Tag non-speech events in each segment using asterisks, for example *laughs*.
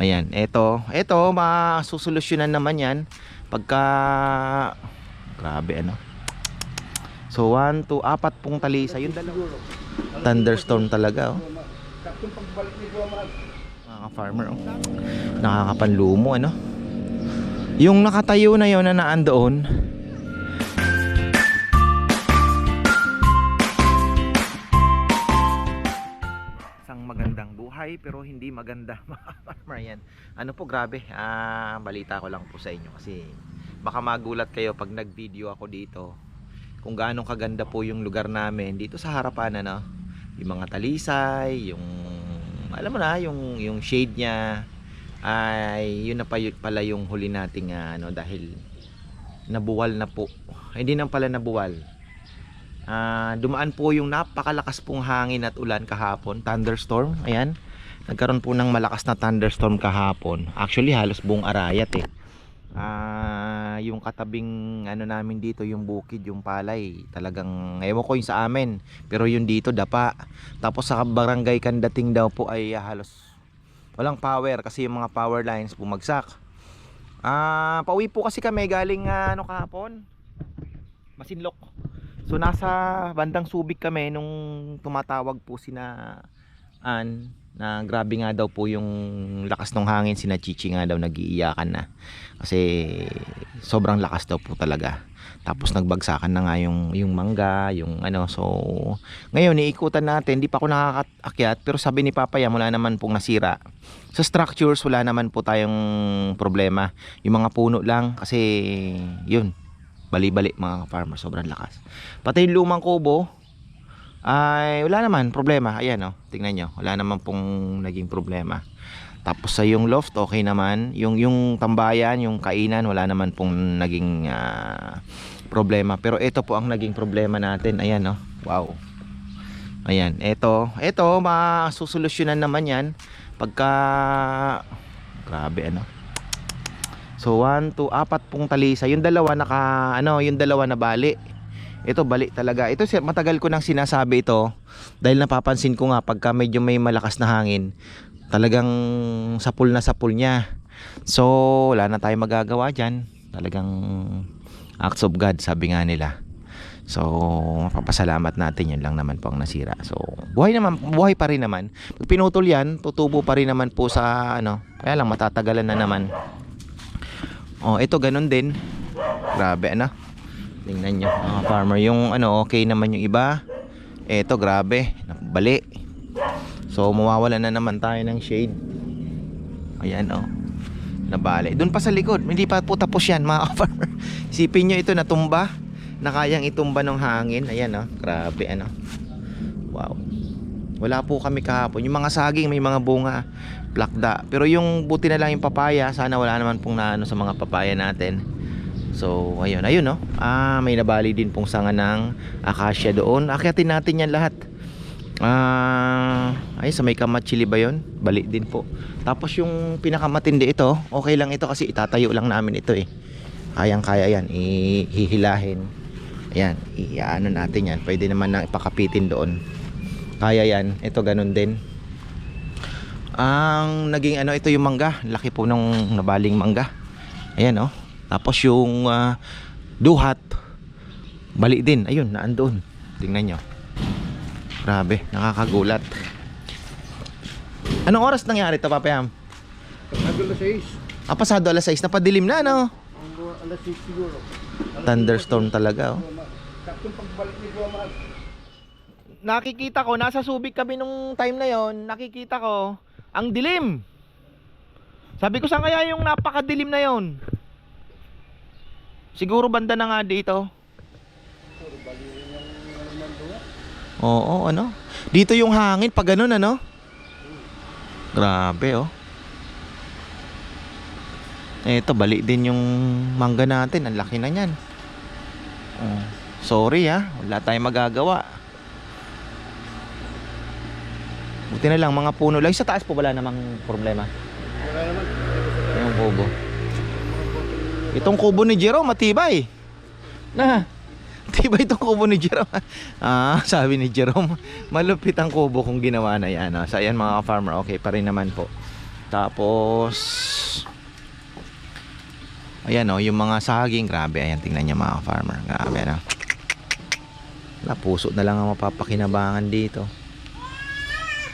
Ayan, eto, eto masusolusyonan naman 'yan pagka grabe ano. So 1 to apat pong talisa, yung dalawa. Thunderstorm talaga oh. Mga farmer oh. Nakakapanlumo ano. Yung nakatayo na yon na naan buhay pero hindi maganda *laughs* farmer yan. Ano po grabe, ah, balita ko lang po sa inyo kasi baka magulat kayo pag nag-video ako dito kung gaano kaganda po yung lugar namin dito sa harapan ano. Yung mga talisay, yung alam mo na, yung yung shade niya ay yun na pa pala yung huli nating ah, ano dahil nabuwal na po. Hindi nang pala nabuwal. Ah, dumaan po yung napakalakas pong hangin at ulan kahapon, thunderstorm. Ayan. Nagkaroon po ng malakas na thunderstorm kahapon. Actually, halos buong arayat eh. Ah, yung katabing ano namin dito, yung bukid, yung palay, talagang ewan ko yung sa amin, pero yung dito dapa. Tapos sa barangay Kandating daw po ay ah, halos walang power kasi yung mga power lines bumagsak. Ah, pauwi po kasi kami galing ah, ano kahapon. Masinlok. So nasa bandang Subic kami nung tumatawag po sina An na grabe nga daw po yung lakas ng hangin. Sina Chichi nga daw nagiiyakan na. Kasi sobrang lakas daw po talaga. Tapos nagbagsakan na nga yung yung mangga yung ano. So ngayon iikutan natin. Hindi pa ako nakakaakyat. Pero sabi ni Papa yan wala naman pong nasira. Sa structures wala naman po tayong problema. Yung mga puno lang. Kasi yun. Bali-bali mga farmer sobrang lakas. Pati yung lumang kubo ay wala naman. Problema. Ayan oh. Tingnan nyo. Wala naman pong naging problema. Tapos sa yung loft okay naman. Yung yung tambayan yung kainan wala naman pong naging ah, problema. Pero ito po ang naging problema natin. Ayan oh. Wow. Ayan. Ito ito masusolusyonan naman yan. Pagka grabe ano. So 1 to apat pong talisa. Yung dalawa naka ano, yung dalawa na bali. Ito bali talaga. Ito si- matagal ko nang sinasabi ito dahil napapansin ko nga pagka medyo may malakas na hangin, talagang sapul na sapul niya. So wala na tayong magagawa diyan. Talagang acts of God sabi nga nila. So, mapapasalamat natin yun lang naman po ang nasira. So, buhay naman, buhay pa rin naman. Pag pinutol yan, tutubo pa rin naman po sa ano. Kaya lang matatagalan na naman. Oh, ito ganun din. Grabe ano. Tingnan nyo mga farmer. Yung ano, okay naman yung iba. Ito grabe. Bali. So mawawala na naman tayo ng shade. Ayan oh. Nabali. Doon pa sa likod. Hindi pa po tapos yan mga *laughs* farmer. Isipin nyo ito natumba. Na kayang itumba ng hangin. Ayan oh. Grabe ano. Wow. Wala po kami kahapon. Yung mga saging may mga bunga plakda. Pero yung buti na lang yung papaya, sana wala naman pong naano sa mga papaya natin. So, ayun, ayun no. Ah, may nabali din pong sanga ng acacia doon. Akyatin natin yan lahat. Ah, ay sa may kamatsili ba 'yon? Bali din po. Tapos yung pinakamatindi ito, okay lang ito kasi itatayo lang namin ito eh. Kayang-kaya yan, ihihilahin. Ayan, iano natin yan. Pwede naman nang ipakapitin doon. Kaya yan. Ito ganun din. Ang naging ano ito yung mangga. Laki po ng nabaling mangga. Ayan oh. Tapos yung ah, duhat bali din. Ayun, naandoon. Tingnan nyo. Grabe, nakakagulat. Anong oras nangyari ito, Papayam? Pasado alas 6. Ah, pasado alas 6. Napadilim na, no? Alas 6 siguro. Thunderstorm talaga, oh. Saktong pagbalik ni Buwan nakikita ko, nasa Subic kami nung time na yon, nakikita ko, ang dilim. Sabi ko, saan kaya yung napakadilim na yon? Siguro banda na nga dito. Oo, ano? Dito yung hangin, pag ganun, ano? Grabe, oh. Eto, bali din yung mangga natin. Ang laki na niyan. Oh, sorry, ha. Wala tayong magagawa. Buti na lang mga puno lang. Sa taas po wala namang problema. Wala naman. Yung kubo. Itong kubo ni Jerome matibay. Na. *laughs* Matibay itong kubo ni Jerome. ah, sabi ni Jerome, malupit ang kubo kung ginawa na yan. ah. So ayan mga farmer, okay pa rin naman po. Tapos Ayan oh, yung mga saging, grabe. Ayan, tingnan niyo mga farmer. Grabe na. Wala, puso na lang ang mapapakinabangan dito.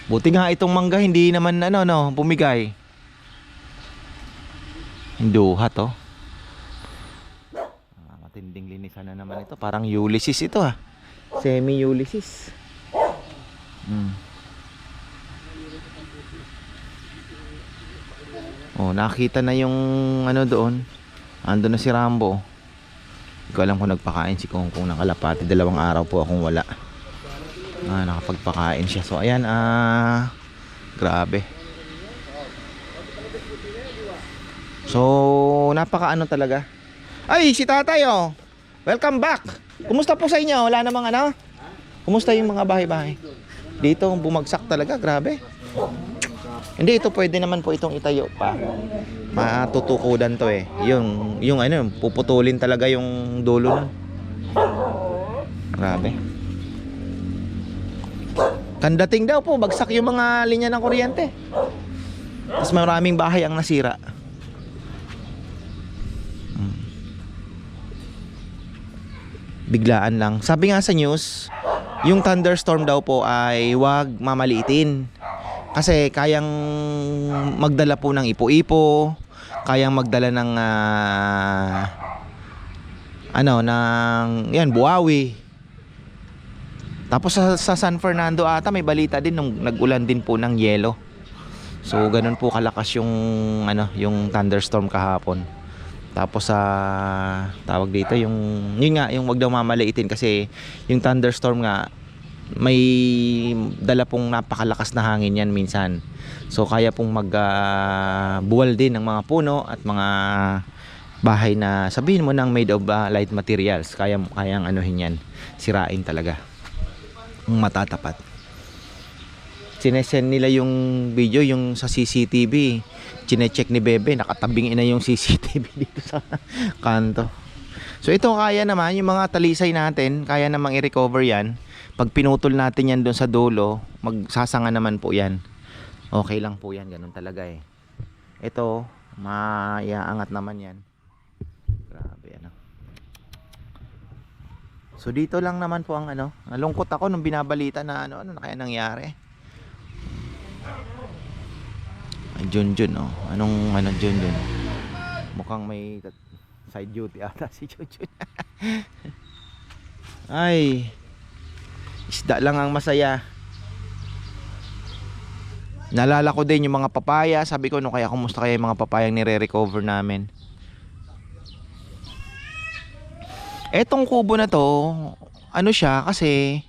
Buti nga itong mangga hindi naman ano no, bumigay. Hinduha to. Ah, matinding linisan na naman ito. Parang Ulysses ito ah. Semi Ulysses. Hmm. Oh, nakita na yung ano doon. Ando na si Rambo. Hindi ko alam kung nagpakain si Kong Kong ng kalapati. Dalawang araw po akong wala. Ah, nakapagpakain siya. So, ayan, ah, grabe. So, napaka ano talaga. Ay, si tatay oh. Welcome back. Kumusta po sa inyo? Wala namang ano? Kumusta yung mga bahay-bahay? Dito, bumagsak talaga. Grabe. Hindi, ito pwede naman po itong itayo pa. Matutukodan to eh. Yung, yung ano, puputulin talaga yung dulo nun. Grabe. Kandating daw po, bagsak yung mga linya ng kuryente. Tapos maraming bahay ang nasira. Biglaan lang. Sabi nga sa news, yung thunderstorm daw po ay wag mamaliitin. Kasi kayang magdala po ng ipo-ipo, kayang magdala ng ah, ano ng yan buawi. Tapos sa, sa San Fernando ata may balita din nung nagulan din po ng yelo. So ganun po kalakas yung ano yung thunderstorm kahapon. Tapos sa tawag dito yung yun nga yung wag daw mamaliitin kasi yung thunderstorm nga may dala pong napakalakas na hangin yan minsan. So kaya pong mag ah, buwal din ng mga puno at mga bahay na sabihin mo ng made of ah, light materials. Kaya kayang anuhin yan, sirain talaga. Matatapat. Sinesend nila yung video yung sa CCTV. Chinecheck ni Bebe, nakatabing na yung CCTV *laughs* dito sa kanto. So ito kaya naman, yung mga talisay natin, kaya namang i-recover yan. Pag pinutol natin yan doon sa dulo, magsasanga naman po yan. Okay lang po yan, ganun talaga eh. Ito, maiaangat naman yan. Grabe ano. So dito lang naman po ang ano, nalungkot ako nung binabalita na ano, ano na kaya nangyari. Ay, Junjun oh. Anong ano Junjun? Mukhang may side duty ata *laughs* si Junjun. Ay. Isda lang ang masaya. Nalala ko din yung mga papaya. Sabi ko, no kaya kumusta kaya yung mga papayang nire-recover namin. Etong kubo na to, ano siya kasi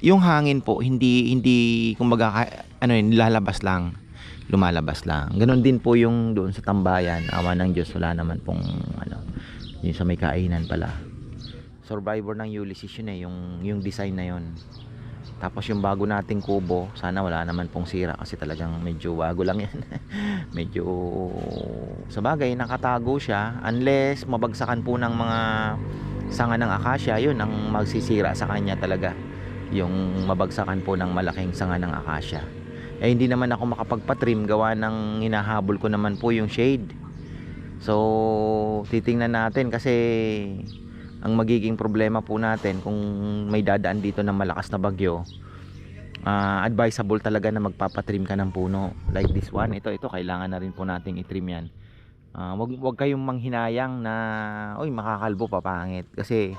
yung hangin po hindi hindi kumbaga ano yun, lalabas lang lumalabas lang. Ganon din po yung doon sa tambayan. Awa ng Diyos, wala naman pong ano, yung sa may kainan pala. Survivor ng Ulysses yun eh, yung, yung design na yun. Tapos yung bago nating kubo, sana wala naman pong sira kasi talagang medyo bago lang yan. *laughs* medyo sa bagay nakatago siya unless mabagsakan po ng mga sanga ng akasya, yun ang magsisira sa kanya talaga. Yung mabagsakan po ng malaking sanga ng akasya. Eh hindi naman ako makapagpatrim. Gawa ng hinahabol ko naman po yung shade. So titingnan natin kasi ang magiging problema po natin kung may dadaan dito ng malakas na bagyo ah, advisable talaga na magpapatrim ka ng puno. Like this one ito ito kailangan na rin po nating itrim yan. Ah, wag wag kayong manghinayang na oy makakalbo pa pangit. Kasi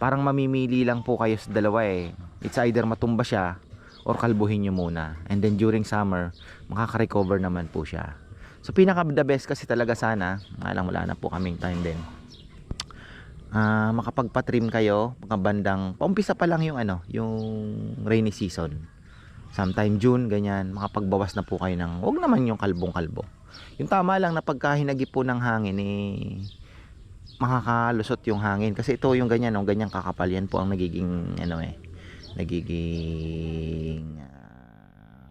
parang mamimili lang po kayo sa dalawa eh. It's either matumba siya or kalbuhin nyo muna. And then during summer makaka-recover naman po siya. So pinaka the best kasi talaga sana lang wala na po kaming time din. Ah makapagpa-trim kayo mga bandang paumpisa pa lang yung ano yung rainy season. Sometime June ganyan makapagbawas na po kayo ng wag naman yung kalbong kalbo yung tama lang na pagka hinagip po ng hangin eh makakalusot yung hangin. Kasi ito yung ganyan no ganyang kakapal yan po ang nagiging ano eh nagiging ah,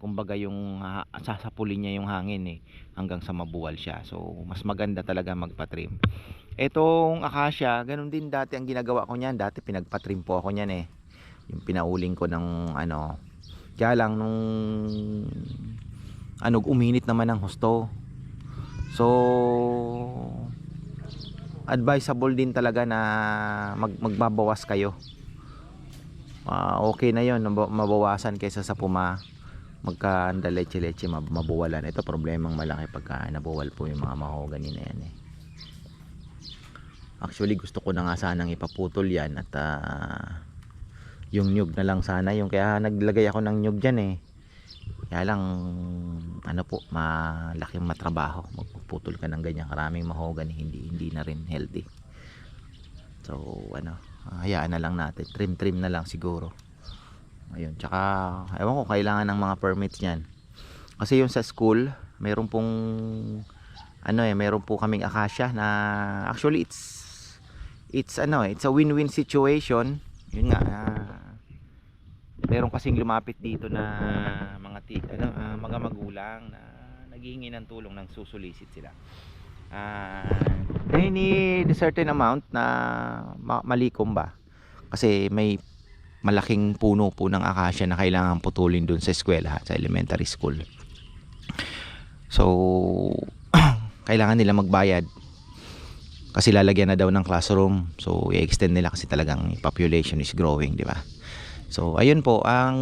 kumbaga yung ah, sasapulin niya yung hangin eh hanggang sa mabuwal siya so mas maganda talaga magpa-trim etong akasya ganun din dati ang ginagawa ko niyan dati pinagpa-trim po ako niyan eh yung pinauling ko ng ano kaya lang nung ano, uminit naman ang husto. So, advisable din talaga na mag, magbabawas kayo. Ah, okay na yon mabawasan kaysa sa puma magka leche-leche mab- mabuwalan. Ito problemang malaki pagka nabuwal po yung mga mahogany na yan eh. Actually gusto ko na nga sanang ipaputol yan at ah, yung nyug na lang sana yung kaya naglagay ako ng nyug dyan eh. Kaya lang ano po malaking matrabaho magpuputol ka ng ganyan karaming mahogany hindi hindi na rin healthy. So ano hayaan na lang natin trim trim na lang siguro. Ayun, tsaka ewan ko kailangan ng mga permits niyan. Kasi yung sa school, mayroon pong ano eh, mayroon po kaming akasya na actually it's it's ano, eh, it's a win-win situation. Yun nga, ah, meron kasing lumapit dito na mga ti, ano, ah, mga magulang na naghihingi ng tulong ng susulisit sila. Ah, they need a certain amount na ma- malikom ba? Kasi may malaking puno po ng akasya na kailangan putulin dun sa eskwela, sa elementary school. So, *clears throat* kailangan nila magbayad kasi lalagyan na daw ng classroom. So, i-extend nila kasi talagang population is growing, di ba? So, ayun po, ang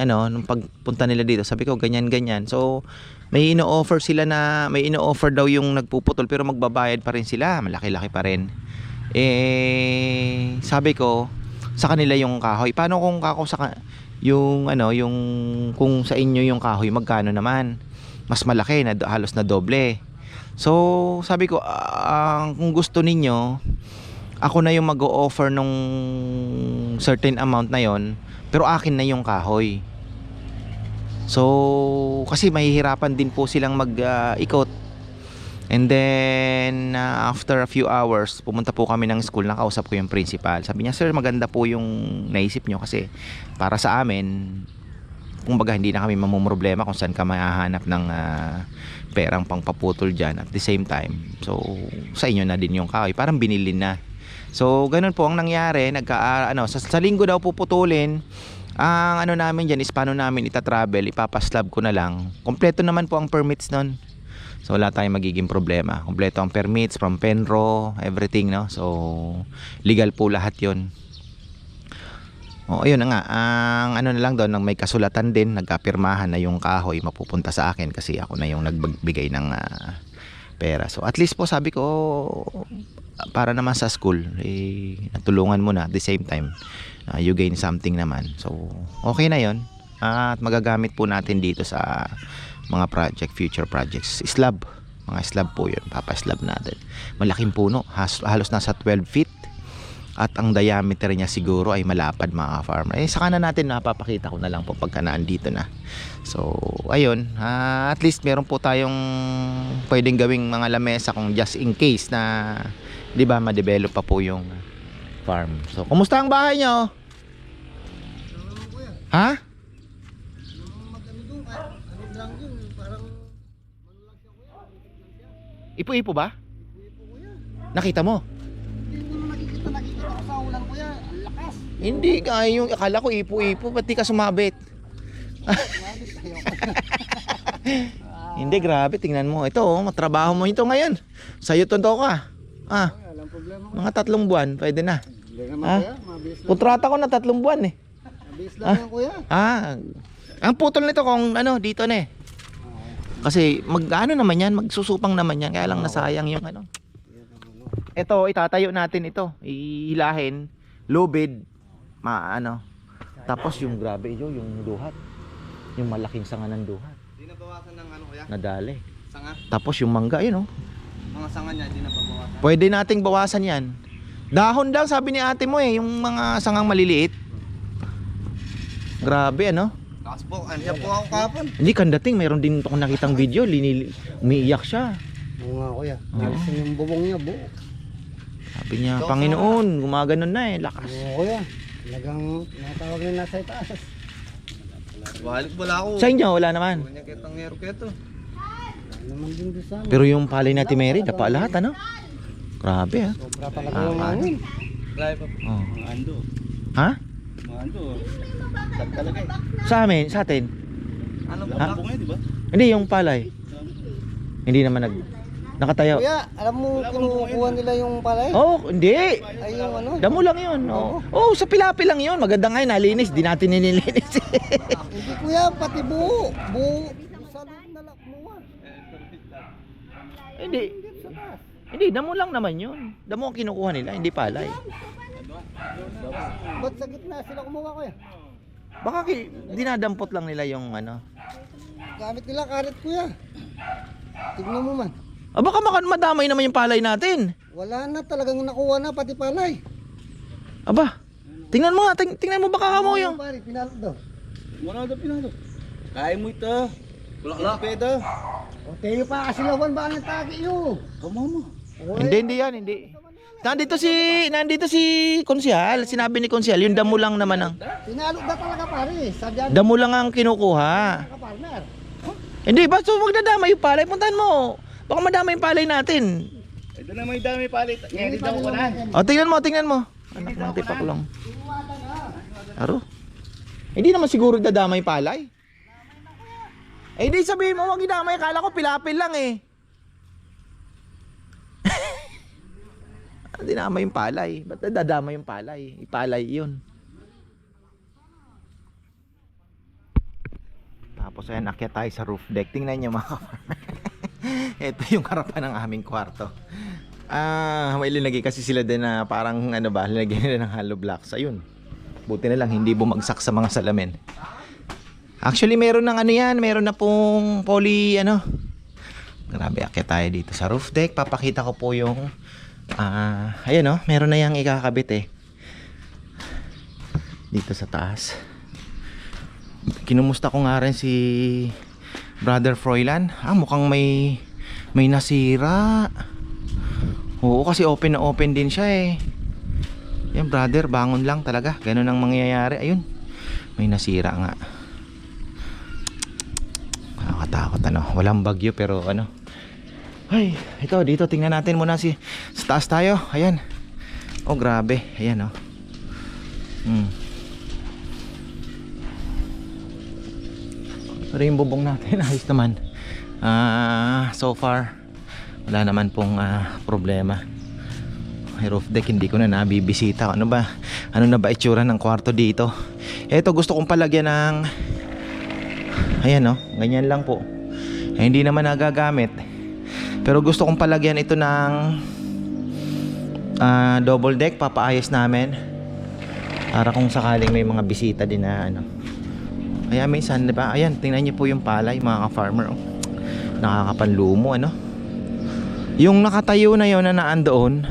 ano, nung pagpunta nila dito, sabi ko ganyan ganyan. So, may ino-offer sila na may ino-offer daw yung nagpuputol pero magbabayad pa rin sila, malaki-laki pa rin. Eh, sabi ko sa kanila yung kahoy. Paano kung kako sa yung ano, yung kung sa inyo yung kahoy, magkano naman? Mas malaki na halos na doble. So, sabi ko, ah, kung gusto ninyo, ako na yung mag-o-offer nung certain amount na yon pero akin na yung kahoy. So, kasi mahihirapan din po silang mag-ikot. And then, uh, after a few hours, pumunta po kami ng school, nakausap ko yung principal. Sabi niya, sir, maganda po yung naisip nyo kasi para sa amin, kumbaga hindi na kami mamumroblema kung saan ka mahahanap ng ah, perang pangpaputol dyan at the same time. So, sa inyo na din yung kahoy. Parang binili na. So, ganun po ang nangyari. Nagka, ano, sa, sa linggo daw puputulin. Ang ano namin dyan is paano namin itatravel, ipapaslab ko na lang. Kompleto naman po ang permits nun. So wala tayong magiging problema. Kompleto ang permits from Penro, everything, no? So legal po lahat 'yon. O ayun na nga, ang ano na lang doon, nang may kasulatan din, nagkapirmahan na yung kahoy mapupunta sa akin kasi ako na yung nagbigay ng ah, pera. So at least po sabi ko para naman sa school, eh, natulungan mo na at the same time ah, you gain something naman. So okay na 'yon. At magagamit po natin dito sa mga project, future projects. Slab. Mga slab po yun. Papa-slab natin. Malaking puno. Has, halos nasa 12 feet. At ang diameter niya siguro ay malapad mga farmer. Eh, saka na natin napapakita ko na lang po pagka naandito na. So, ayun. ah, at least meron po tayong pwedeng gawing mga lamesa kung just in case na, di ba, ma-develop pa po yung farm. So, kumusta ang bahay niyo? Ha? Ipo-ipo ba? Nakita mo? Hindi ka yung akala ko ipo-ipo pati ka sumabit. *laughs* Hindi grabe tingnan mo. Ito oh, matrabaho mo ito ngayon. Sa'yo to ka. Ah, Walang problema. mga tatlong buwan pwede na. Hindi naman Ah? kuya. Mabilis lang. Kontrata ko na tatlong buwan eh. Mabilis lang yan kuya. Ah, ang putol nito kung ano dito na eh. Kasi mag ano naman yan, magsusupang naman yan. Kaya lang nasayang yung ano. Ito, itatayo natin ito. Ihilahin, lubid, ma ano. Tapos yung grabe ito, yung duhat. Yung malaking sanga ng duhat. Di na bawasan ng ano kuya? Nadali. Sanga? Tapos yung mangga, yun oh. Mga sanga niya, di na babawasan. Pwede nating bawasan yan. Dahon daw, sabi ni ate mo eh, yung mga sangang maliliit. Grabe ano. Lakas po, ano po ako kapon. Hindi, kandating, mayroon din ako nakitang video, linil, umiiyak siya. Oo nga kuya. Oo. Alis na yung bubong niya buo. Sabi niya, Panginoon, gumaganon na eh, lakas. Oo kuya. Talagang tinatawag na nasa itaas. Balik wala ako. Sa inyo, wala naman. Kanya kitang ngero keto. Wala naman din doon sa amin. Pero yung palay na Mary, dapa lahat ano? Grabe ah. Sobra talaga Ah, hangin. Grabe pa. Oh. Mga ando. Ha? Mga ando. Sad talaga eh. Sa amin, sa atin. Ano Ha? ba? Bunga di ba? Hindi, yung palay. Hindi naman nag... Nakatayo. Kuya, alam mo kinukuha nila yung palay? Oh, hindi. Ay yung ano? Damo lang yun. Oh, oh sa pilapi lang yun. Maganda nga yun, nalinis. Di natin nililinis. Hindi kuya, pati buo. Buo. Sa loob na lang kumuha. Hindi. Hindi, damo lang naman yun. Damo ang kinukuha nila, hindi palay. Ba't sa gitna sila kumuha kuya? Baka ki- dinadampot lang nila yung ano. Gamit nila karet kuya. Tignan mo man. Ah, baka maka- madamay naman yung palay natin. Wala na talagang nakuha na pati palay. Aba, tingnan mo nga, ting- tingnan mo baka kamo yung... Pare, pinalot daw. Wala daw pinalo. Kaya mo ito. Wala peda. O tayo pa kasi lawan ba ng tagi yun? Kamo mo. Hindi, hindi yan, hindi. Nandito si, nandito si Konsyal. Sinabi ni Konsyal, yung damo lang naman ang... Pinalot na talaga pare. Sadyan Damo lang ang kinukuha. Hindi, basta huwag nadamay yung palay. Puntahan mo. Baka madamay yung palay natin. Ito na may dami palit. Hindi daw ko na. O, tingnan mo, tingnan mo. Anak ng tipak lang. Aro. Hindi naman siguro dadamay palay. Eh, di sabihin mo, wag idamay. Kala ko pilapil lang eh. *laughs* Hindi naman yung palay. Ba't dadamay yung palay? Ipalay yun. Tapos ayan, akyat tayo sa roof deck. Tingnan nyo mga. *laughs* Ito yung harapan ng aming kwarto. Ah, may linagay kasi sila din na parang ano ba, linagyan nila ng hollow blocks. Ayun. Buti na lang hindi bumagsak sa mga salamin. Actually, meron ng ano yan, meron na pong poly ano. Grabe, akit tayo dito sa roof deck. Papakita ko po yung ah, ayun oh, meron na yang ikakabit eh. Dito sa taas. Kinumusta ko nga rin si Brother Froilan. Ah, mukhang may may nasira. Oo, kasi open na open din siya eh. Yan brother, bangon lang talaga. Ganun ang mangyayari. Ayun. May nasira nga. Nakakatakot ano. Walang bagyo pero ano. Ay, ito dito tingnan natin muna si sa taas tayo. Ayan. Oh, grabe. Ayan oh. Hmm. Pero yung bubong natin *laughs* ayos naman. Ah, so far wala naman pong ah, problema. May roof deck hindi ko na nabibisita. Ano ba? Ano na ba itsura ng kwarto dito? Ito gusto kong palagyan ng Ayan no, ganyan lang po. Eh, hindi naman nagagamit. Pero gusto kong palagyan ito ng ah, double deck papaayos namin. Para kung sakaling may mga bisita din na ano. Kaya minsan, di ba? Ayan, tingnan niyo po yung palay, mga ka-farmer. Oh. Nakakapanlumo, ano? Yung nakatayo na yon na naandoon,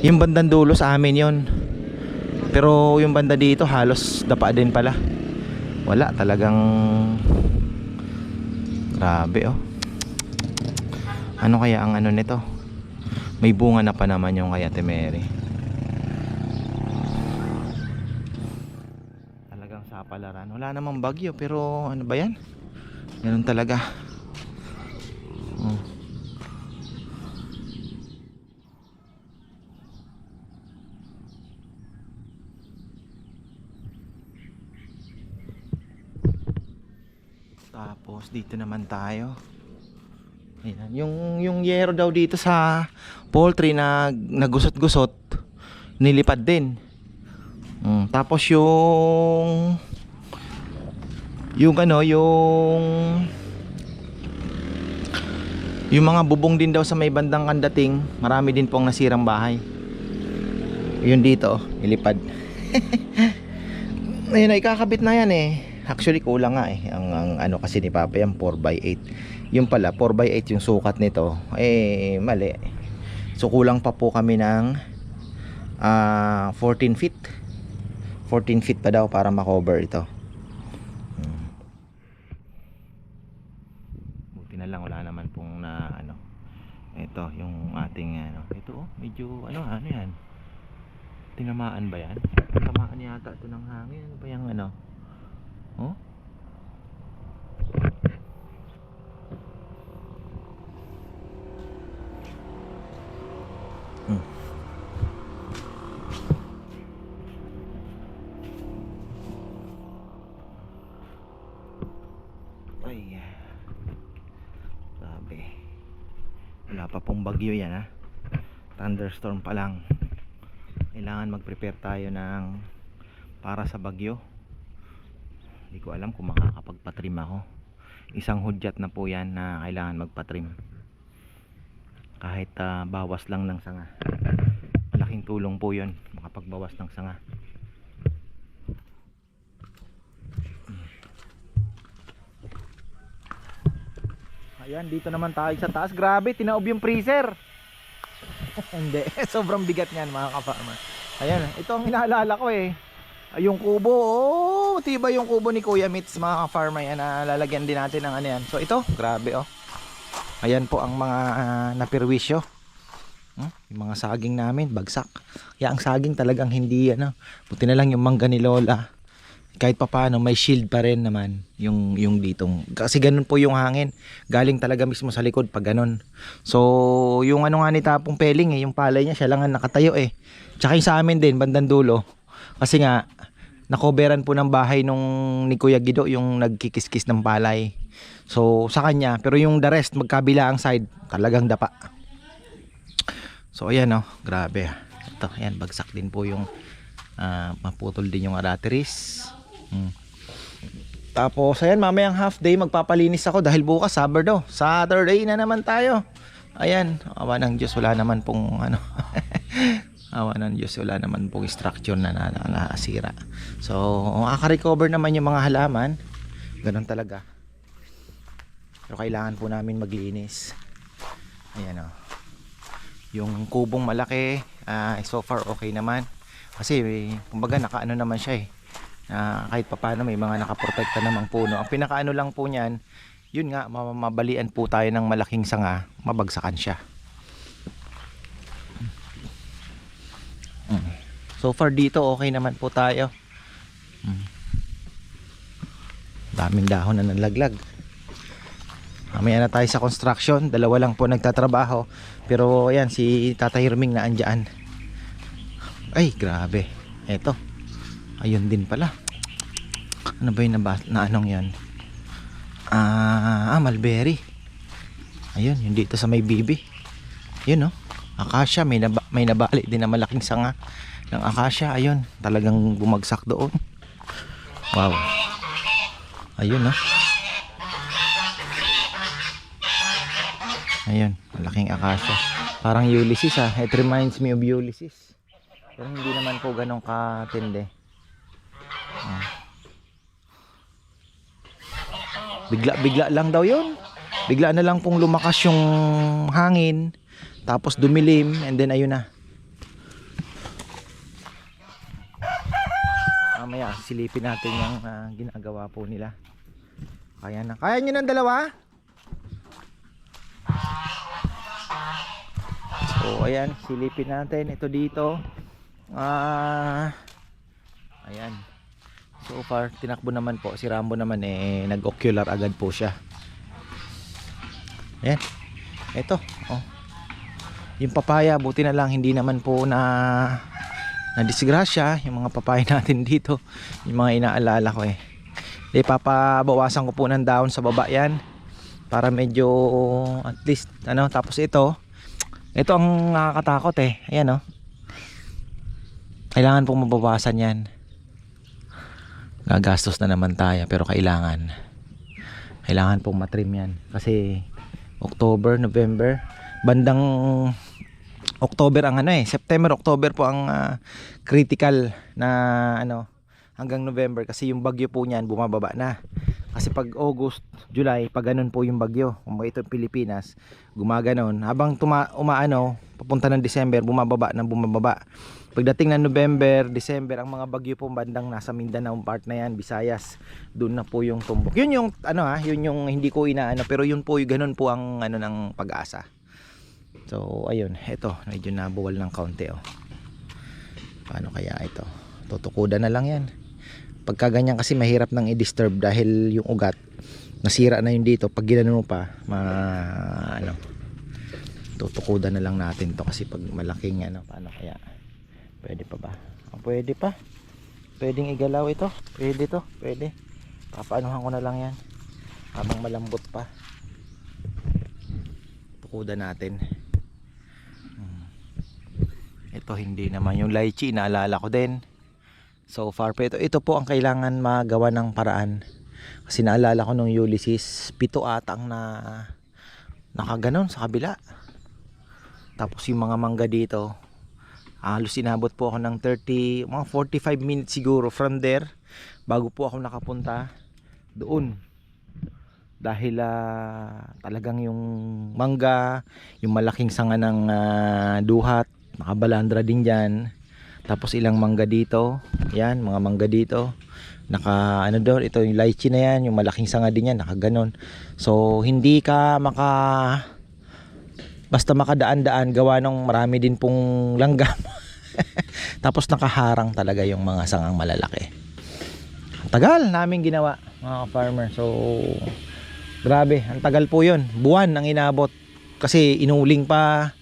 yung bandang dulo sa amin yon. Pero yung banda dito, halos dapa din pala. Wala, talagang... Grabe, oh. Ano kaya ang ano nito? May bunga na pa naman yung kay Ate Mary. Talagang sapalaran. Wala namang bagyo pero ano ba yan? Ganun talaga. Oh. Tapos dito naman tayo. Ayan. Yung, yung yero daw dito sa poultry na nagusot-gusot, nilipad din. Mm, tapos yung yung ano, yung yung mga bubong din daw sa may bandang kandating, marami din pong nasirang bahay. Yun dito, nilipad. *laughs* Ayun, ikakabit na yan eh. Actually, kulang nga eh. Ang, ang ano kasi ni Papa yan, 4x8. Yung pala, 4x8 yung sukat nito. Eh, mali. So, kulang pa po kami ng ah 14 feet. 14 feet pa daw para makover ito. Hmm. Buti na lang wala naman pong na ano. Ito, yung ating ano. Ito, oh, medyo ano, ano yan? Tinamaan ba yan? Tinamaan yata ito ng hangin. Ano ba yung ano? Oh? Hmm. Ay. grabe wala pa pong bagyo yan ha thunderstorm pa lang kailangan mag prepare tayo ng para sa bagyo hindi ko alam kung makakapagpatrim ako isang hudyat na po yan na kailangan magpatrim kahit ah, bawas lang ng sanga malaking tulong po yun makapagbawas ng sanga Ayan, dito naman tayo sa taas. Grabe, tinaob yung freezer. *laughs* Hindi, *laughs* sobrang bigat niyan mga ka-farmer. Ayan, ito ang inaalala ko eh. Yung kubo, oh, tiba yung kubo ni Kuya Mitz mga ka-farmer. Yan, ah, lalagyan din natin ng ano yan. So ito, grabe oh. Ayan po ang mga uh, napirwisyo. Hmm? Yung mga saging namin, bagsak. Kaya ang saging talagang hindi, ano, buti na lang yung mangga ni Lola kahit papaano may shield pa rin naman yung yung ditong kasi ganun po yung hangin galing talaga mismo sa likod pag ganun so yung ano nga ni Tapong Peling eh yung palay niya siya lang ang nakatayo eh tsaka yung sa amin din bandang dulo kasi nga nakoberan po ng bahay nung ni Kuya Gido yung nagkikiskis ng palay so sa kanya pero yung the rest magkabila ang side talagang dapa so ayan oh grabe ito ayan bagsak din po yung ah, maputol din yung arteries Mm. Tapos ayan mamayang half day magpapalinis ako dahil bukas Sabado. Saturday na naman tayo. Ayan, awa ng Diyos wala naman pong ano. *laughs* awa ng Diyos wala naman pong structure na na- na- nasira. So, makaka-recover naman yung mga halaman. Ganun talaga. Pero kailangan po namin maglinis. Ayan oh. Yung kubong malaki, ah, so far okay naman. Kasi, kumbaga nakaano naman siya eh na kahit papano may mga nakaprotekta namang puno. Ang pinakaano lang po niyan, yun nga, ma- mabalian po tayo ng malaking sanga, mabagsakan siya. So far dito, okay naman po tayo. Mm. Daming dahon na nalaglag. Mamaya na tayo sa construction. Dalawa lang po nagtatrabaho. Pero ayan, si Tata Hirming na andyan. Ay, grabe. Eto. Ayun din pala. Ano ba yung nabas na anong yan? Ah, ah, mulberry. Ayun, yung dito sa may bibi. Yun oh. Akasya, may, naba, may nabali din na malaking sanga ng akasya. Ayun, talagang bumagsak doon. Wow. Ayun oh. Ayun, malaking akasya. Parang Ulysses ah. It reminds me of Ulysses. Pero hindi naman po ganun katindi. Ah. Bigla-bigla lang daw yon. Bigla na lang pong lumakas yung hangin. Tapos dumilim and then ayun na. Mamaya silipin natin yung ah, ginagawa po nila. Kaya na. Kaya nyo ng dalawa? So ayan, silipin natin ito dito. Ah Ayan. So far, tinakbo naman po. Si Rambo naman eh, nag-ocular agad po siya. Ayan. Ito. Oh. Yung papaya, buti na lang hindi naman po na na disgrasya yung mga papaya *laughs* natin dito. Yung mga inaalala ko eh. Di papabawasan ko po ng down sa baba yan. Para medyo at least ano tapos ito. Ito ang nakakatakot eh. Ayan oh. Kailangan pong mabawasan yan. Gagastos na naman tayo pero kailangan. Kailangan pong matrim yan. Kasi October, November bandang October ang ano eh September, October po ang ah, critical na ano hanggang November kasi yung bagyo po niyan bumababa na kasi pag August, July, pag ganun po yung bagyo, kung ito Pilipinas, gumaganon. Habang tuma, umaano, papunta ng December, bumababa ng bumababa. Pagdating ng November, December, ang mga bagyo po bandang nasa Mindanao part na yan, Visayas, doon na po yung tumbok. Yun yung ano ha, yun yung hindi ko inaano, pero yun po yung ganun po ang ano ng pag-asa. So, ayun, eto, medyo nabuwal ng kaunti oh. Paano kaya ito? Tutukudan na lang yan. Pagka ganyan kasi mahirap nang i-disturb dahil yung ugat nasira na yung dito. Pag ginano mo pa ma ano tutukudan na lang natin to kasi pag malaking ano paano kaya? Pwede pa ba? Oh, pwede pa. Pwedeng igalaw ito. Pwede to. Pwede. Papaanuhan ko na lang yan. Habang malambot pa. Barracuda natin. Ito hindi naman yung lychee, naalala ko din. So far pa ito, ito po ang kailangan magawa ng paraan. Kasi naalala ko nung Ulysses, pito atang na nakaganon sa kabila. Tapos yung mga mangga dito, halos inabot po ako ng 30, mga 45 minutes siguro from there bago po ako nakapunta doon. Dahil ah, talagang yung mangga, yung malaking sanga ng ah, duhat, nakabalandra din dyan. Tapos ilang mangga dito, yan, mga mangga dito. Naka, ano doon, ito yung lychee na yan, yung malaking sanga din yan, nakaganon. So, hindi ka maka, basta makadaan-daan, gawa nung marami din pong langgam. *laughs* Tapos nakaharang talaga yung mga sangang malalaki. Tagal namin ginawa, mga farmer. So, grabe, ang tagal po yun. Buwan ang inabot. Kasi inuling pa,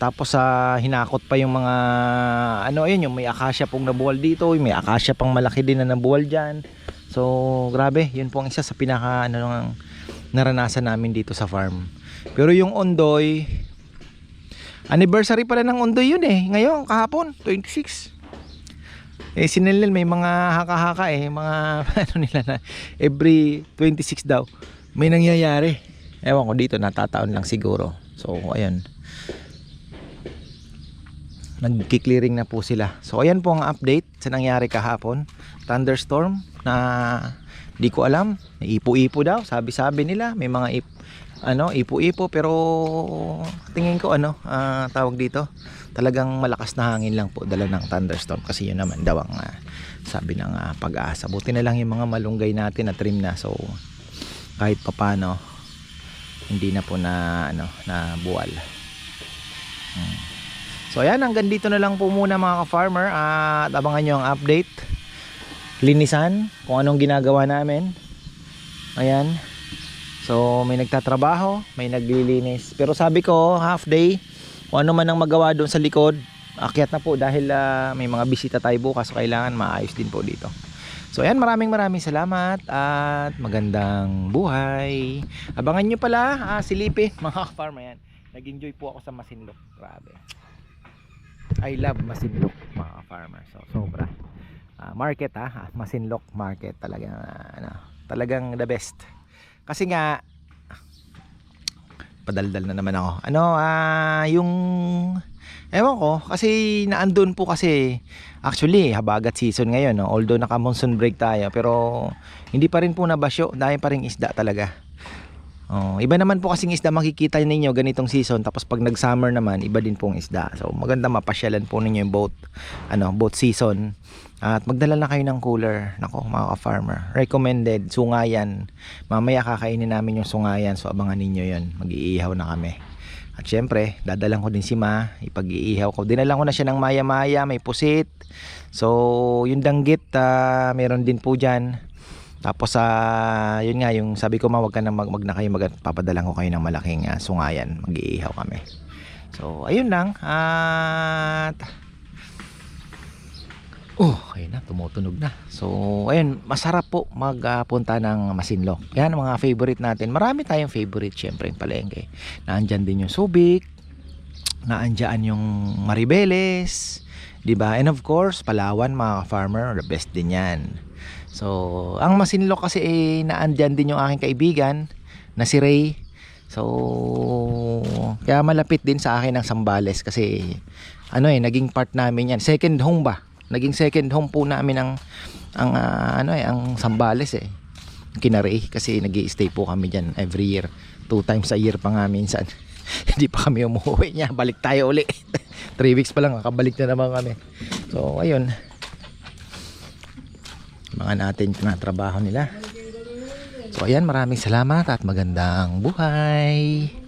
tapos sa hinakot pa yung mga ano ayun yung may akasya pong nabuwal dito, may akasya pang malaki din na nabuwal diyan. So grabe, yun po ang isa sa pinaka ano ng naranasan namin dito sa farm. Pero yung ondoy anniversary pala ng ondoy yun eh. Ngayon kahapon 26. Eh sinilil may mga haka-haka eh, mga *laughs* ano nila na every 26 daw may nangyayari. Ewan ko dito natataon lang siguro. So ayun nagki-clearing na po sila. So ayan po ang update sa nangyari kahapon. Thunderstorm na di ko alam. Ipo-ipo daw, sabi-sabi nila. May mga ip, ano, ipo-ipo pero tingin ko ano, ah, tawag dito. Talagang malakas na hangin lang po dala ng thunderstorm kasi yun naman daw ang ah, sabi ng ah, pag-asa. Buti na lang yung mga malunggay natin na trim na. So kahit papano hindi na po na ano na buwal. Hmm. So ayan, hanggang dito na lang po muna mga ka-farmer at abangan nyo ang update. Linisan, kung anong ginagawa namin. Ayan. So may nagtatrabaho, may naglilinis. Pero sabi ko, half day, kung ano man ang magawa doon sa likod, akyat na po dahil ah, may mga bisita tayo bukas. So kailangan maayos din po dito. So ayan, maraming maraming salamat at magandang buhay. Abangan nyo pala, ah, silipin *laughs* mga ka-farmer yan. Nag-enjoy po ako sa Masinlok. Grabe. I love Masinlok mga farmer. So sobra. Ah, market ah, ah, Masinlok market talaga ano, talagang the best. Kasi nga padaldal na naman ako. Ano ah yung ewan ko kasi naandun po kasi actually habagat season ngayon no. Although naka monsoon break tayo pero hindi pa rin po nabasyo dahil pa rin isda talaga. Oh, iba naman po kasing isda makikita ninyo ganitong season tapos pag nag-summer naman iba din pong isda. So maganda mapasyalan po ninyo yung boat ano, boat season. At magdala na kayo ng cooler. Nako, mga ka-farmer. Recommended sungayan. Mamaya kakainin namin yung sungayan. So abangan ninyo 'yon. Mag-iihaw na kami. At syempre, dadalan ko din si Ma, ipag-iihaw ko. Dinalan ko na siya ng maya-maya, may pusit. So, yung danggit, ah, meron din po dyan. Tapos sa yun nga yung sabi ko ma wag ka na mag, mag na kayo mag papadalan ko kayo ng malaking ah, sungayan. Mag-iihaw kami. So ayun lang at Oh, ayun na, tumutunog na. So, ayun, masarap po magpunta ng Masinlok. Yan mga favorite natin. Marami tayong favorite, syempre, yung palengke. Naandyan din yung Subic, naandyan yung Maribeles, 'di ba? And of course, Palawan, mga farmer, the best din 'yan. So, ang Masinlok kasi eh, naandyan din yung aking kaibigan na si Ray. So, kaya malapit din sa akin ang Sambales kasi ano eh, naging part namin yan. Second home ba? Naging second home po namin ang ang ah, ano eh, ang Sambales eh. Kina Ray kasi nag stay po kami diyan every year. Two times a year pa nga minsan. *laughs* Hindi pa kami umuwi niya. Balik tayo uli. *laughs* 3 weeks pa lang, kakabalik na naman kami. So, ayun mga natin na trabaho nila. So ayan, maraming salamat at magandang buhay.